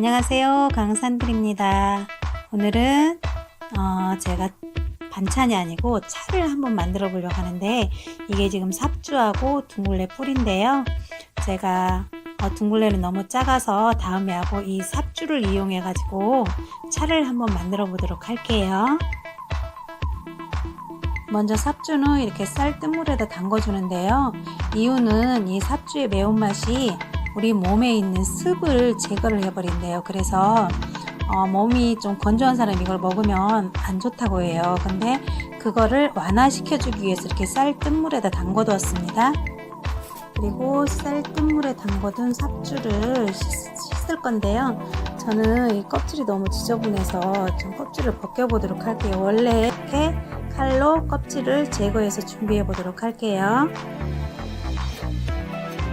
안녕하세요. 강산들입니다. 오늘은 어, 제가 반찬이 아니고 차를 한번 만들어 보려고 하는데 이게 지금 삽주하고 둥글레 뿌리인데요. 제가 어, 둥글레는 너무 작아서 다음에 하고 이 삽주를 이용해 가지고 차를 한번 만들어 보도록 할게요. 먼저 삽주는 이렇게 쌀뜨물에다 담궈주는데요. 이유는 이 삽주의 매운맛이 우리 몸에 있는 습을 제거를 해버린대요. 그래서 어, 몸이 좀 건조한 사람이 이걸 먹으면 안 좋다고 해요. 근데 그거를 완화시켜주기 위해서 이렇게 쌀뜨물에다 담궈 두었습니다. 그리고 쌀뜨물에 담궈둔 삽주를 씻, 을 건데요. 저는 이 껍질이 너무 지저분해서 좀 껍질을 벗겨보도록 할게요. 원래 이렇게 칼로 껍질을 제거해서 준비해 보도록 할게요.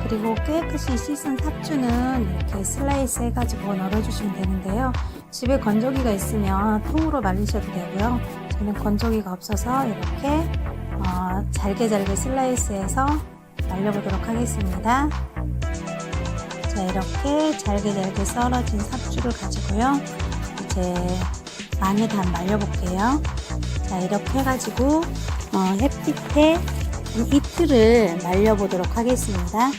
그리고 깨끗이 씻은 삽주는 이렇게 슬라이스 해가지고 널어주시면 되는데요. 집에 건조기가 있으면 통으로 말리셔도 되고요. 저는 건조기가 없어서 이렇게 어, 잘게 잘게 슬라이스해서 말려보도록 하겠습니다. 자 이렇게 잘게 잘게 썰어진 삽주를 가지고요. 이제 망에다 한번 말려볼게요. 자 이렇게 해가지고 어, 햇빛에 이틀을 말려보도록 하겠습니다.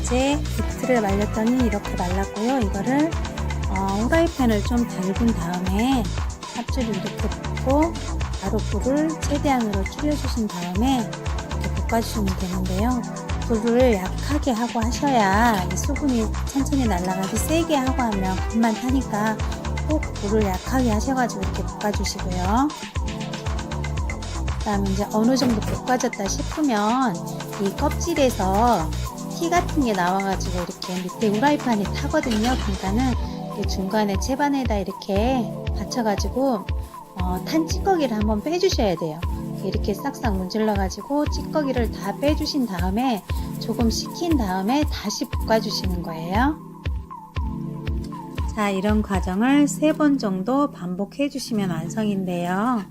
이제 이틀을 말렸더니 이렇게 말랐고요. 이거를 어, 후라이팬을 좀 달군 다음에 삽주를 이렇게 붓고 바로 불을 최대한으로 줄여주신 다음에 이렇게 볶아주시면 되는데요. 불을 약하게 하고 하셔야 이 수분이 천천히 날아가지 세게 하고 하면 금만 타니까 꼭 불을 약하게 하셔가지고 이렇게 볶아주시고요. 그 다음에 이제 어느 정도 볶아졌다 싶으면 이 껍질에서 티 같은 게 나와가지고 이렇게 밑에 후라이팬이 타거든요. 그러니까는 중간에 채반에다 이렇게 받쳐가지고 어, 탄 찌꺼기를 한번 빼주셔야 돼요. 이렇게 싹싹 문질러가지고 찌꺼기를 다 빼주신 다음에 조금 식힌 다음에 다시 볶아주시는 거예요. 자, 이런 과정을 세 번 정도 반복해 주시면 완성인데요.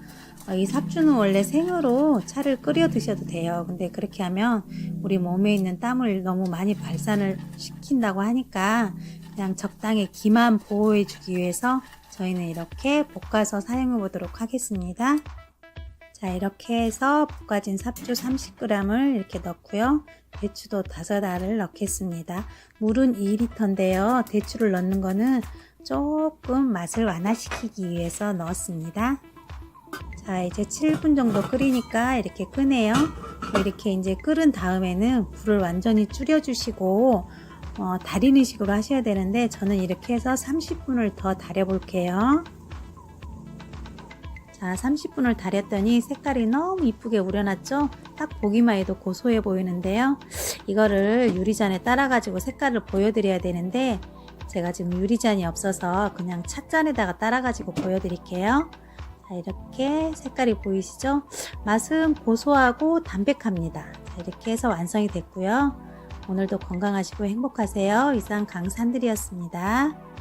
어, 이 삽주는 원래 생으로 차를 끓여 드셔도 돼요. 근데 그렇게 하면 우리 몸에 있는 땀을 너무 많이 발산을 시킨다고 하니까 그냥 적당히 기만 보호해 주기 위해서 저희는 이렇게 볶아서 사용해 보도록 하겠습니다. 자, 이렇게 해서 볶아진 삽주 30g을 이렇게 넣고요. 대추도 5알을 넣겠습니다. 물은 2리터인데요. 대추를 넣는 거는 조금 맛을 완화시키기 위해서 넣었습니다. 자, 이제 7분 정도 끓이니까 이렇게 끄네요. 이렇게 이제 끓은 다음에는 불을 완전히 줄여 주시고, 어, 달이는 식으로 하셔야 되는데, 저는 이렇게 해서 30분을 더 달여볼게요. 자, 30분을 달였더니 색깔이 너무 이쁘게 우려났죠? 딱 보기만 해도 고소해 보이는데요. 이거를 유리잔에 따라 가지고 색깔을 보여드려야 되는데, 제가 지금 유리잔이 없어서 그냥 찻잔에다가 따라 가지고 보여드릴게요. 자, 이렇게 색깔이 보이시죠? 맛은 고소하고 담백합니다. 자, 이렇게 해서 완성이 됐고요. 오늘도 건강하시고 행복하세요. 이상 강산들이었습니다.